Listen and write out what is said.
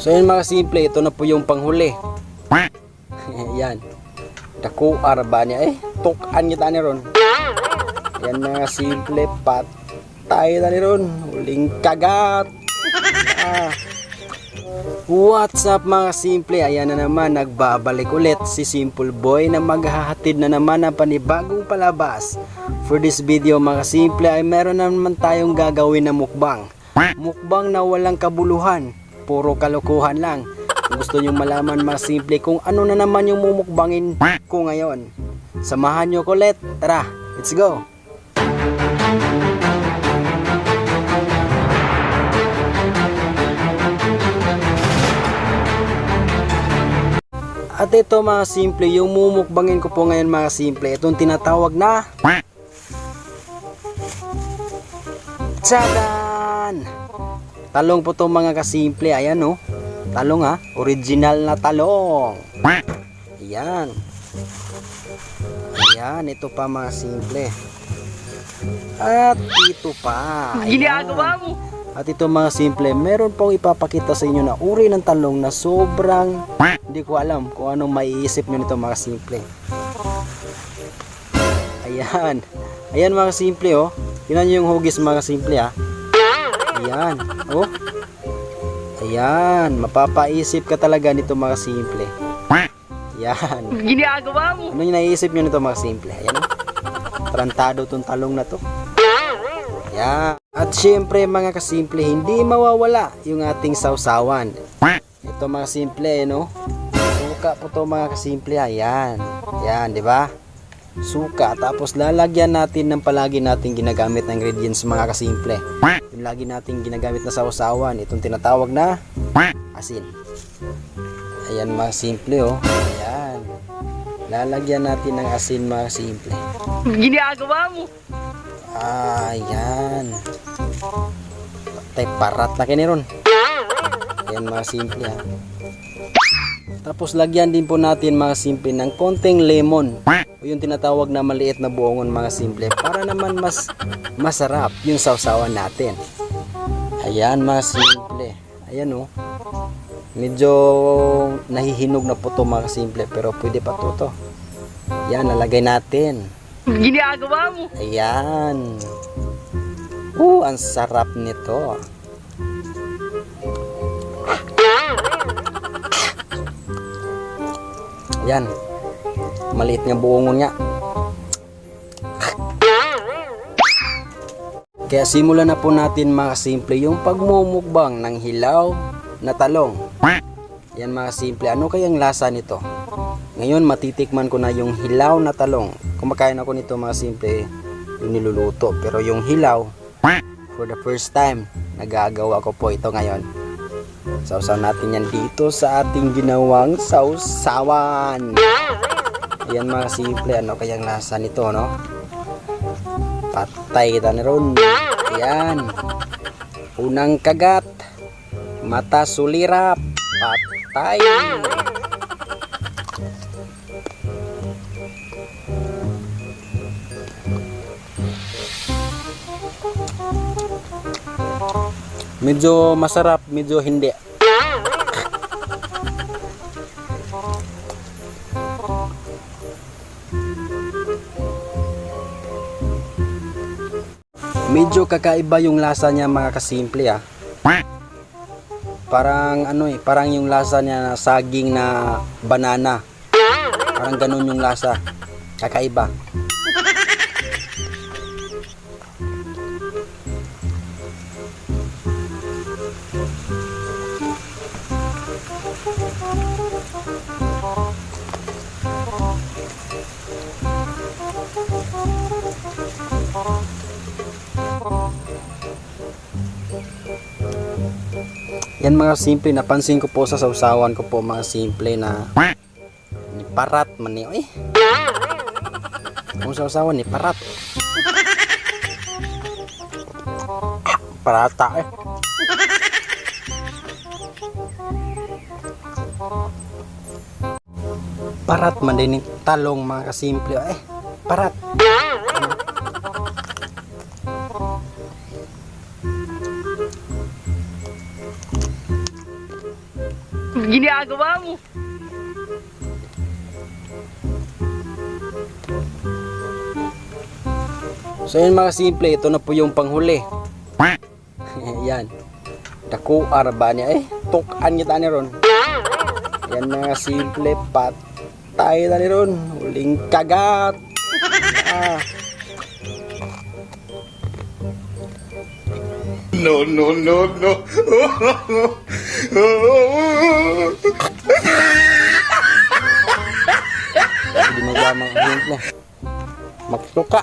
So yun mga simple, ito na po yung panghuli. Yan. Dako arba niya eh. Tukan niya tani ron. Yan mga simple patay tani ron. Huling kagat. Ah. What's up mga simple? Ayan na naman, nagbabalik ulit si Simple Boy na maghahatid na naman ng panibagong palabas. For this video mga simple ay meron na naman tayong gagawin na mukbang. Mukbang na walang kabuluhan, puro kalokohan lang. Kung gusto nyo malaman mga simple kung ano na naman yung mumukbangin ko ngayon. Samahan nyo ko ulit. Tara, let's go! At ito mga simple, yung mumukbangin ko po ngayon mga simple, itong tinatawag na Tsadan! Talong po to mga kasimple, ayan no. Talong ha, original na talong. Ayan. Ayan, ito pa mga simple. At ito pa. Ayan. mo? At ito mga simple, meron pong ipapakita sa inyo na uri ng talong na sobrang hindi ko alam kung anong maiisip nyo nito mga simple. Ayan. Ayan mga simple oh. Tingnan nyo yung hugis mga simple ha. Ayan. Oh. Ayan. Mapapaisip ka talaga nito mga simple. Ayan. Ginagawa mo? Ano yung naiisip nyo nito mga simple? Ayan o. Tarantado tong talong na to. Ayan. At syempre mga kasimple, hindi mawawala yung ating sausawan. Ito mga simple, no? Suka po to mga kasimple. Ayan. Ayan, di ba? Suka. Tapos lalagyan natin ng palagi nating ginagamit na ingredients mga kasimple. Yung lagi nating ginagamit na sausawan. Itong tinatawag na asin. Ayan mga simple oh. Ayan. Lalagyan natin ng asin mga simple. Ginagawa mo? Ayan. Tay parat na kini ron. Ayan mga simple ha. Tapos lagyan din po natin mga simple ng konting lemon. Yung tinatawag na maliit na buongon mga simple. Para naman mas masarap yung sausawan natin. Ayan mga simple. Ayan oh. Medyo nahihinog na po to mga simple. Pero pwede pa to to. Yan, lalagay natin. Ginagawa mo? Ayan. Uh, ang sarap nito. Ayan. Maliit nga buongon niya. Kaya simulan na po natin mga simple yung pagmumukbang ng hilaw na talong. Yan mga simple. Ano kayang lasa nito? Ngayon matitikman ko na yung hilaw na talong. Kumakain ako nito mga simple yung niluluto. Pero yung hilaw, for the first time, nagagawa ko po ito ngayon. Sausaw natin yan dito sa ating ginawang sausawan. Ayan mga simple, ano kayang lasa nito, no? Patay kita na ron. Ayan. Unang kagat. Mata sulirap. Patay. Medyo masarap, medyo hindi. Medyo kakaiba yung lasa niya mga kasimple ah. Parang ano eh, parang yung lasa niya na saging na banana. Parang ganun yung lasa. Kakaiba. Yan mga simple, napansin ko po sa sausawan ko po mga simple na ni parat man ni eh. Kung sausawan ni parat. Parata eh. Parat man din talong mga kasimple eh. Parat. Ginagawa mo. So yun mga simple, ito na po yung panghuli. Yan. Daku arba niya eh. Tukan kita ni ron. Yan mga simple patay na ni ron. Huling kagat. Ah. No, no, no, no. Hindi mga simple. Magtuka.